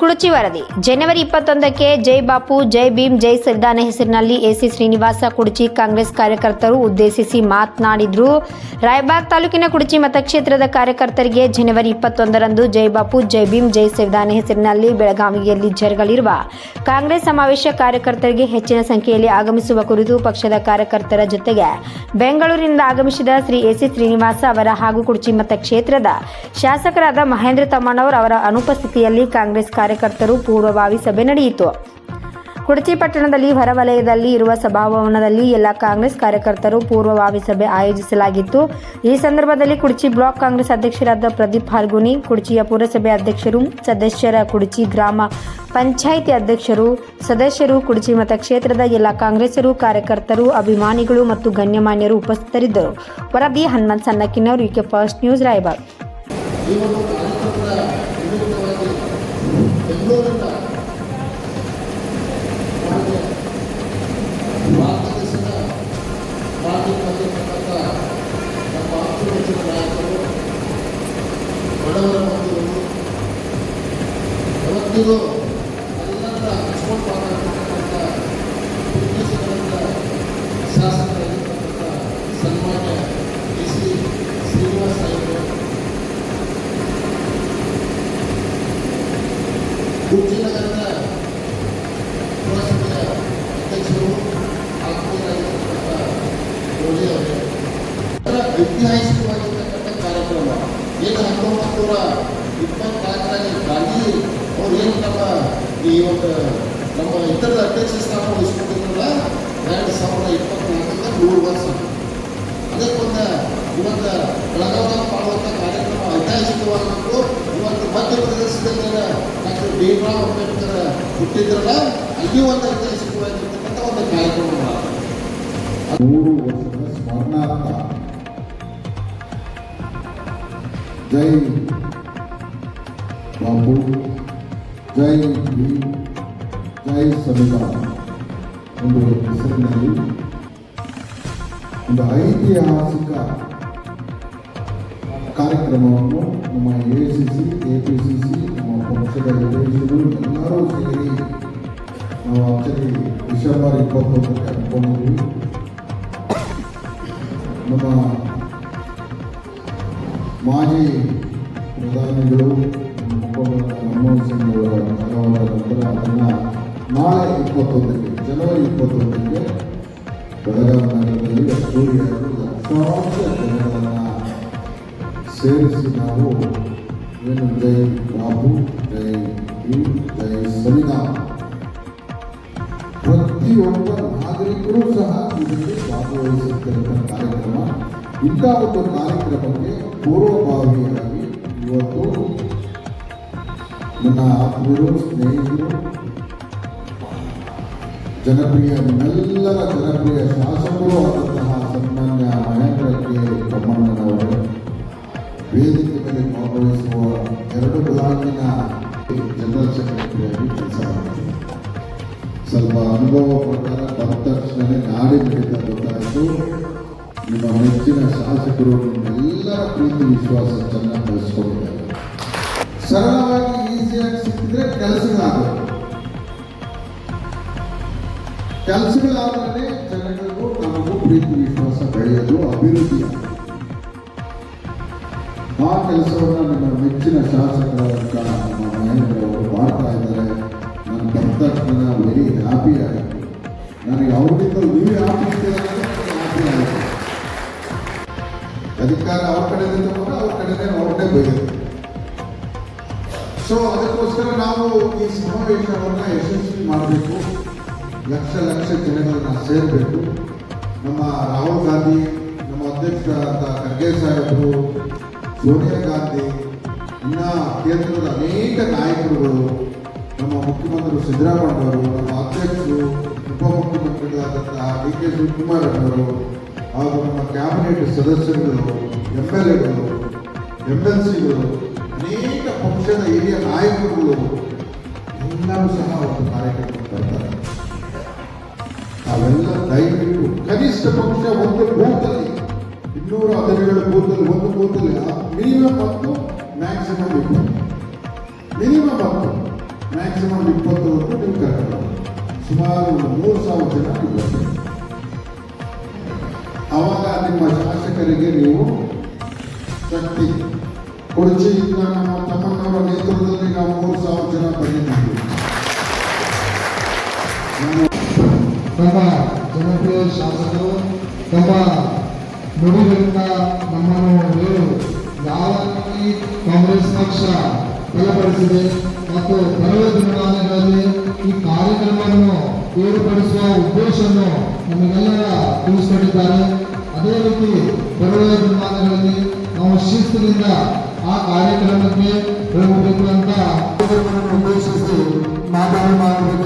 ಕುಡುಚಿ ವರದಿ. ಜನವರಿ ಇಪ್ಪತ್ತೊಂದಕ್ಕೆ ಜೈ ಬಾಪು, ಜೈ ಭೀಮ್, ಜೈ ಸಂವಿಧಾನ ಹೆಸರಿನಲ್ಲಿ ಎಸಿ ಶ್ರೀನಿವಾಸ ಕುಡುಚಿ ಕಾಂಗ್ರೆಸ್ ಕಾರ್ಯಕರ್ತರು ಉದ್ದೇಶಿಸಿ ಮಾತನಾಡಿದ್ರು. ರಾಯಬಾಗ್ ತಾಲೂಕಿನ ಕುಡುಚಿ ಮತಕ್ಷೇತ್ರದ ಕಾರ್ಯಕರ್ತರಿಗೆ ಜನವರಿ ಇಪ್ಪತ್ತೊಂದರಂದು ಜೈ ಬಾಪು, ಜೈ ಭೀಮ್, ಜೈ ಸಂವಿಧಾನ ಹೆಸರಿನಲ್ಲಿ ಬೆಳಗಾವಿಯಲ್ಲಿ ಜರುಗಲಿರುವ ಕಾಂಗ್ರೆಸ್ ಸಮಾವೇಶ ಕಾರ್ಯಕರ್ತರಿಗೆ ಹೆಚ್ಚಿನ ಸಂಖ್ಯೆಯಲ್ಲಿ ಆಗಮಿಸುವ ಕುರಿತು ಪಕ್ಷದ ಕಾರ್ಯಕರ್ತರ ಜೊತೆಗೆ ಬೆಂಗಳೂರಿನಿಂದ ಆಗಮಿಸಿದ ಶ್ರೀ ಎಸಿ ಶ್ರೀನಿವಾಸ ಅವರ ಹಾಗೂ ಕುಡಚಿ ಮತಕ್ಷೇತ್ರದ ಶಾಸಕರಾದ ಮಹೇಂದ್ರ ತಮ್ಮಣ್ಣವರ್ ಅವರ ಅನುಪಸ್ಥಿತಿಯಲ್ಲಿ ಕಾಂಗ್ರೆಸ್ ಕಾರ್ಯಕರ್ತರು ಪೂರ್ವಭಾವಿ ಸಭೆ ನಡೆಯಿತು. ಕುಡಚಿ ಪಟ್ಟಣದಲ್ಲಿ ಹೊರವಲಯದಲ್ಲಿ ಇರುವ ಸಭಾಭವನದಲ್ಲಿ ಎಲ್ಲ ಕಾಂಗ್ರೆಸ್ ಕಾರ್ಯಕರ್ತರು ಪೂರ್ವಭಾವಿ ಸಭೆ ಆಯೋಜಿಸಲಾಗಿತ್ತು. ಈ ಸಂದರ್ಭದಲ್ಲಿ ಕುಡಚಿ ಬ್ಲಾಕ್ ಕಾಂಗ್ರೆಸ್ ಅಧ್ಯಕ್ಷರಾದ ಪ್ರದೀಪ್ ಹಾಲ್ಗುನಿ ಕುಡಚಿಯ ಪುರಸಭೆ ಅಧ್ಯಕ್ಷರು, ಸದಸ್ಯರ ಕುಡಚಿ ಗ್ರಾಮ ಪಂಚಾಯಿತಿ ಅಧ್ಯಕ್ಷರು, ಸದಸ್ಯರು, ಕುಡಚಿ ಮತಕ್ಷೇತ್ರದ ಎಲ್ಲ ಕಾಂಗ್ರೆಸ್ಸರು, ಕಾರ್ಯಕರ್ತರು, ಅಭಿಮಾನಿಗಳು ಮತ್ತು ಗಣ್ಯಮಾನ್ಯರು ಉಪಸ್ಥಿತರಿದ್ದರು. ವರದಿ ಹನುಮಂತ್ ಸನ್ನಕಿನವರು ಯುಕೆ ಫಸ್ಟ್ ನ್ಯೂಸ್ ರಾಯಬಾಗ್ ಈ ಒಂದು ಕಾರ್ಯಕ್ರಮದ ನಿಮಿತ್ತವಾಗಿ ಬೆಂಗಳೂರಿನ ನಮಗೆ ಭಾರತ ದೇಶದ ಮಾಜಿ ನಮ್ಮ ಅಚ್ಚುಮೆಚ್ಚಿನ ನಾಯಕರು ಬಡವರ ಬಂಧುಗಳು ಯಾವತ್ತಿಗೂ ಎಲ್ಲರ ಹಚ್ಕೊಂಡು ಮಾತಾಡ್ತಕ್ಕಂಥ ಉದ್ದೇಶಗಳಿಂದ ಶಾಸಕರಾಗಿರ್ತಕ್ಕಂಥ ಸನ್ಮಾನ್ಯ ಡಿ ಸಿ ಶ್ರೀನಿವಾಸ ಐತಿಹಾಸಿಕವಾಗಿರ್ತಕ್ಕಂಥ ಕಾರ್ಯಕ್ರಮ ಏನು ಹತ್ತೊಂಬತ್ತು ನೂರ ಇಪ್ಪತ್ನಾಲ್ಕರಲ್ಲಿ ಗಾಂಧಿ ಅವ್ರು ಏನು ನಮ್ಮ ಈ ಒಂದು ನಮ್ಮ ಇತರದ ಅಧ್ಯಕ್ಷ ಸ್ಥಾನ ವಹಿಸ್ಕೊಂಡಿದ್ರಲ್ಲ ಎರಡು ಸಾವಿರದ ಇಪ್ಪತ್ನಾಲ್ಕರಿಂದ ನೂರು ವರ್ಷ ಅದಕ್ಕೊಂದು ಇವತ್ತು ಬೆಳಗಾವಿದಾಗ ಮಾಡುವಂಥ ಕಾರ್ಯಕ್ರಮ ಐತಿಹಾಸಿಕವಾಗಿತ್ತು ಇವತ್ತು ಮಧ್ಯಪ್ರದೇಶದಲ್ಲಿ ಡಾಕ್ಟರ್ ಭೀಮರಾವ್ ಅಂಬೇಡ್ಕರ್ ಹುಟ್ಟಿದ್ರಲ್ಲ ಅಲ್ಲಿ ಒಂದು ಐತಿಹಾಸಿಕವಾಗಿರ್ತಕ್ಕಂಥ ಒಂದು ಕಾರ್ಯಕ್ರಮ. ನೂರು ವರ್ಷದ ಸ್ಮರಣಾರ್ಥ ಜೈ ಬಾಬು ಜೈ ಜೈ ಸಂವಿಧಾನ ಒಂದು ಹೆಸರಿನಲ್ಲಿ ಒಂದು ಐತಿಹಾಸಿಕ ಕಾರ್ಯಕ್ರಮವನ್ನು ನಮ್ಮ A C C A P C C ನಮ್ಮ ಪಕ್ಷದ ಎಲ್ಲರೂ ಸೇರಿ ನಾವು ಆಕ್ಚುಲಿ ಡಿಸೆಂಬರ್ ಇಪ್ಪತ್ತೊಂದಕ್ಕೆ ಅಂದ್ಕೊಂಡಿದ್ವಿ ನಮ್ಮ ಮಾಜಿ ಪ್ರಧಾನಿಗಳು ಮನಮೋಹನ್ ಸಿಂಗ್ ಅವರ ಕಾಲವಾದ ನಂತರ ಅದನ್ನು ನಾಳೆ ಇಪ್ಪತ್ತೊಂದಕ್ಕೆ, ಜನವರಿ ಇಪ್ಪತ್ತೊಂದಕ್ಕೆ ಬೆಳಗಾವಿ ನಗರದಲ್ಲಿ ಸೂರ್ಯ ಲಕ್ಷಾಂತರ ಜನಗಳನ್ನು ಸೇರಿಸಿ ನಾವು ಏನು ಜೈ ಬಾಬು, ಜೈ ಭೀಮ್, ಜೈ ಸಂವಿಧಾನ ಪ್ರತಿಯೊಬ್ಬ ನಾಗರಿಕರು ಸಹ ಇದಕ್ಕೆ ಭಾಗವಹಿಸುತ್ತಿರುವ ಕಾರ್ಯಕ್ರಮ. ಇಂಥ ಒಂದು ಕಾರ್ಯಕ್ರಮಕ್ಕೆ ಪೂರ್ವಭಾವಿಯಾಗಿ ಇವತ್ತು ನನ್ನ ಆತ್ಮೀಯರು, ಸ್ನೇಹಿತರು, ಜನಪ್ರಿಯ, ನಿಮ್ಮೆಲ್ಲರ ಜನಪ್ರಿಯ ಶಾಸಕರು ಆದಂತಹ ಸನ್ಮಾನ್ಯ ಮಹೇಂದ್ರ ಕೆ. ತಮ್ಮಣ್ಣನವರು ವೇದಿಕೆ ಮೇಲೆ ಭಾಗವಹಿಸುವ ಎರಡು ಬ್ಲಾಕಿನ ಜನರಲ್ ಸೆಕ್ರೆಟರಿಯಾಗಿ ಕೆಲಸ ಸ್ವಲ್ಪ ಅನುಭವ ಪ್ರಕಾರ ಬಂದ ತಕ್ಷಣವೇ ನಾಡಿ ಮಿಡಿತ ಗೊತ್ತಾಯಿತು. ನಿಮ್ಮ ಮೆಚ್ಚಿನ ಶಾಸಕರು ನಿಮ್ಮೆಲ್ಲರ ಪ್ರೀತಿ ವಿಶ್ವಾಸ ಚೆನ್ನಾಗಿ ಬೆಳೆಸ್ಕೊಂಡಿದ್ದಾರೆ ಸರಳವಾಗಿ ಈಸಿಯಾಗಿ ಸಿಕ್ಕಿದ್ರೆ ಕೆಲಸಗಳಾಗಬೇಕು ಕೆಲಸಗಳಾದರೆ ಜನಗಳಿಗೂ ನಮಗೂ ಪ್ರೀತಿ, ವಿಶ್ವಾಸ ಬೆಳೆಯೋದು ಅಭಿವೃದ್ಧಿ ಆಗುತ್ತೆ. ಆ ಕೆಲಸವನ್ನು ನಿಮ್ಮ ಮೆಚ್ಚಿನ ಶಾಸಕರಾದಂಥ ನಮ್ಮ ಮಹೇಂದ್ರ ಅವರು ಮಾಡ್ತಾ ಇದ್ದಾರೆ. ನನ್ನ ತಕ್ಷಣ ವೆರಿ ಹ್ಯಾಪಿ ಆಯಿತು ನನಗೆ ಅವರಿಂದ ನೀವು ಹ್ಯಾಪಿ ಅಧಿಕಾರ ಅವ್ರ ಕಡೆ ತಗೊಂಡು ಅವ್ರ ಕಡೆ ಅವ್ರನ್ನೇ ಬೈದರು ಸೊ ಅದಕ್ಕೋಸ್ಕರ ನಾವು ಈ ಸಮಾವೇಶವನ್ನು ಯಶಸ್ವಿ ಮಾಡಬೇಕು. ಲಕ್ಷ ಲಕ್ಷ ಜನಗಳನ್ನ ಸೇರಬೇಕು. ನಮ್ಮ ರಾಹುಲ್ ಗಾಂಧಿ, ನಮ್ಮ ಅಧ್ಯಕ್ಷರಾದ ಖರ್ಗೆ ಸಾಹೇಬರು, ಸೋನಿಯಾ ಗಾಂಧಿ, ಇನ್ನ ಕೇಂದ್ರದ ಅನೇಕ ನಾಯಕರುಗಳು, ನಮ್ಮ ಮುಖ್ಯಮಂತ್ರಿ ಸಿದ್ದರಾಮಯ್ಯವರು ನಮ್ಮ ಅಧ್ಯಕ್ಷರು, ಉಪಮುಖ್ಯಮಂತ್ರಿಗಳಾದಂತಹ ಡಿ ಕೆ ಶಿವಕುಮಾರ್ ಅವರು ಹಾಗೂ ನಮ್ಮ ಕ್ಯಾಬಿನೆಟ್ ಸದಸ್ಯರುಗಳು ಎಂ ಎಲ್ ಎಗಳು ಎಂ ಎಲ್ ಸಿಗಳು ಅನೇಕ ಪಕ್ಷದ ಹಿರಿಯ ನಾಯಕರುಗಳು ಎಲ್ಲರೂ ಸಹ ಒಂದು ಕಾರ್ಯಕ್ರಮ ಬರ್ತಾರೆ. ಅವೆಲ್ಲ ದಯವಿಟ್ಟು ಕನಿಷ್ಠ ಪಕ್ಷ ಒಂದು ಬೂತಲ್ಲಿ, ಇನ್ನೂರ ಹದಿನೇಳು ಬೂತಲ್ಲಿ, ಒಂದು ಬೂತಲ್ಲಿ ಮಿನಿಮಮ್ ಹತ್ತು, ಮ್ಯಾಕ್ಸಿಮಮ್ ಇಪ್ಪತ್ತು. ಮಿನಿಮಮ್ ಹತ್ತು, ಮ್ಯಾಕ್ಸಿಮಮ್ ಇಪ್ಪತ್ತವರೆಗೂ ನೀವು ಕರ್ಕೊಂಡು ಸುಮಾರು ಒಂದು ಮೂರು ಸಾವಿರ ಜನ ನೀವು ಬರ್ತೀರಿ. ಅವಾಗ ನಿಮ್ಮ ಶಾಸಕರಿಗೆ ನೀವು ಶಕ್ತಿ ಕುರ್ಚಿಯಿಂದ ನಮ್ಮ ತಮ್ಮನವರ ನೇತೃತ್ವದಲ್ಲಿ ನಾವು ಮೂರು ಸಾವಿರ ಜನ ಬಂದಿದ್ದೀವಿ ನಮ್ಮ ಜನಪ್ರಿಯ ಶಾಸಕರು, ನಮ್ಮ ನುಡಿಗಳಿಂದ ನಮ್ಮನ್ನು ಹೇಳು ಯಾವ ರೀತಿ ಕಾಂಗ್ರೆಸ್ ಪಕ್ಷ ಬಲಪಡಿಸಿದೆ ಮತ್ತು ಬರುವ ದಿನಮಾನಗಳಲ್ಲಿ ಈ ಕಾರ್ಯಕ್ರಮವನ್ನು ಏರ್ಪಡಿಸುವ ಉದ್ದೇಶವನ್ನು ನಮಗೆಲ್ಲರ ತಿಳಿಸಿಕೊಟ್ಟಿದ್ದಾರೆ ಅದೇ ರೀತಿ ಬರುವ ದಿನಮಾನಗಳಲ್ಲಿ ನಾವು ಶಿಸ್ತಿನಿಂದ ಆ ಕಾರ್ಯಕ್ರಮಕ್ಕೆ ಹೋಗಬೇಕು ಅಂತ ಉದ್ದೇಶಿಸಿ ಮಾತನಾಡಬೇಕೆಂದು ವಿನಂತಿಸುತ್ತೇವೆ